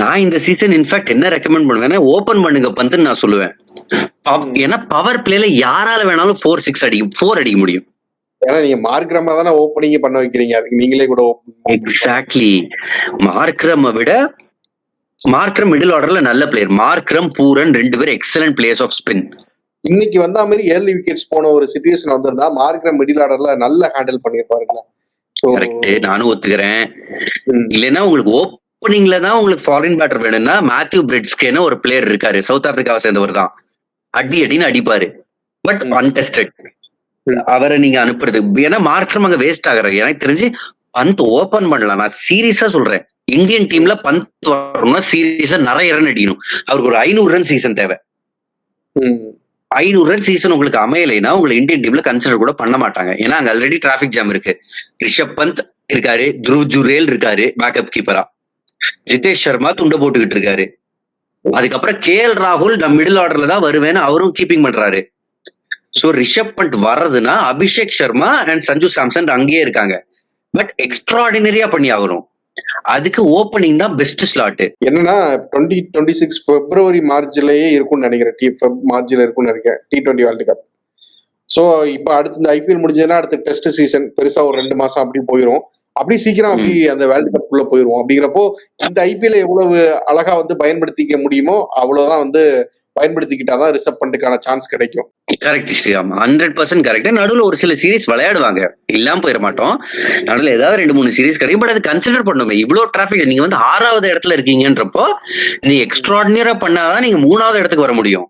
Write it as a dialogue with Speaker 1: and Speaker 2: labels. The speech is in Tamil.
Speaker 1: நான் இந்த சீசன் இன்ஃபேக்ட் என்ன ரெக்கமெண்ட் பண்ணுவேன்னா ஓபன் பண்ணுங்க பந்துன்னு நான் சொல்லுவேன். ஏன்னா பவர் பிளேல யாரால வேணாலும் ஃபோர் சிக்ஸ் அடிக்கும் ஃபோர் அடிக்க முடியும்.
Speaker 2: ஏன்னா நீங்க மார்க்ரமா தானே ஓப்பனிங் பண்ண வைக்கிறீங்க. அதுக்கு நீங்களே கூட
Speaker 1: எக்ஸாக்ட்லி மார்க்ரம் விட மார்க்ரம் மிடில் ஆர்டர்ல நல்ல பிளேயர் மார்க்ரம் பூரன் ரெண்டு பேரும் எக்ஸலன்ட் பிளேயர்ஸ் ஆஃப் ஸ்பின்
Speaker 2: இன்னைக்கு வந்த மாதிரி ஏர்லி விக்கெட்ஸ் போன ஒரு சுச்சுவேஷன் வந்திருந்தா மார்க்ரம் மிடில் ஆர்டர்ல நல்லா ஹேண்டில் பண்ணிருப்பாருங்களா
Speaker 1: கரெக்ட் நானும் ஒத்துக்கிறேன். இல்லைன்னா உங்களுக்கு ஓப்பனிங்ல தான் உங்களுக்கு ஃபாரின் பேட்டர் வேணும்னா மேத்யூ பிரிட்ஸ்கேன்னு ஒரு பிளேயர் இருக்காரு. சவுத் ஆப்பிரிக்காவை சேர்ந்தவர் தான். அடி அடின்னு அடிப்பாரு. பட். அன்டெஸ்டட். அவரை நீங்க அனுப்புறது. ஏன்னா மார்க்ரம் அங்க வேஸ்ட் ஆகுறாரு எனக்கு தெரிஞ்சு பந்த் ஓபன் பண்ணலாம். நான் சீரியஸா சொல்றேன். இந்தியன் டீம்ல பந்த் வரணும்னா சீரியஸா நிறைய ரன் அடிக்கணும். அவருக்கு ஒரு ஐநூறு ரன் சீசன் தேவை. ஐநூறு ரன் சீசன் உங்களுக்கு அமையலைன்னா உங்களை இந்தியன் டீம்ல கன்சிடர் கூட பண்ண மாட்டாங்க. ஏன்னா அங்க ஆல்ரெடி டிராபிக் ஜாம் இருக்கு. ரிஷப் பந்த் இருக்காரு. த்ருவ் ஜுரேல் இருக்காரு. பேக்கப் கீப்பரா ஜிதேஷ் சர்மா துண்டை போட்டுக்கிட்டு இருக்காரு. அதுக்கப்புறம் கே எல் ராகுல் நான் மிடில் ஆர்டர்ல தான் வருவேன்னு அவரும் கீப்பிங் பண்றாரு. சோ ரிஷப் பண்ட் வர்றதுன்னா அபிஷேக் சர்மா அண்ட் சஞ்சு சாம்சன் அங்கேயே இருக்காங்க. பட் எக்ஸ்ட்ராடினரியா பண்ணி ஆகணும் அதுக்கு ஓப்பனிங் தான் பெஸ்ட் ஸ்லாட்
Speaker 2: என்னன்னா டுவெண்ட்டி டுவெண்ட்டி சிக்ஸ் பிப்ரவரி மார்ச்லயே இருக்கும்னு நினைக்கிறேன். டி மார்ச்ல இருக்கும்னு நினைக்கிறேன். T twenty world cup so இப்போ அடுத்து இந்த ஐபிஎல் முடிஞ்சதுன்னா அடுத்து டெஸ்ட் சீசன் பெருசா ஒரு ரெண்டு மாசம் அப்படி போயிடும் அப்படி சீக்கிரம் அப்படி அந்த வேர்ல்டு உள்ள போயிடுவோம் போயிருவோம். அப்படிங்கிறப்போ இந்த ஐபிஎல் எவ்வளவு அழகா வந்து பயன்படுத்திக்க முடியுமோ அவ்வளவுதான் வந்து பயன்படுத்திக்கிட்டாதான் ரிசர்வ் பண்ணுறதுக்கான சான்ஸ் கிடைக்கும்.
Speaker 1: Correct Sriram hundred percent correct நடுவில் ஒரு சில சீரிஸ் விளையாடுவாங்க. இல்லாம போயிட மாட்டோம். நடுவில் ஏதாவது ரெண்டு மூணு சீரிஸ் கிடைக்கும். பட் அது கன்சிடர் பண்ணுமே இவ்வளோ டிராபிக் நீங்க வந்து ஆறாவது இடத்துல இருக்கீங்கன்றப்போ நீ எக்ஸ்ட்ராடினரா பண்ணாதான் நீங்க மூணாவது இடத்துக்கு வர முடியும்.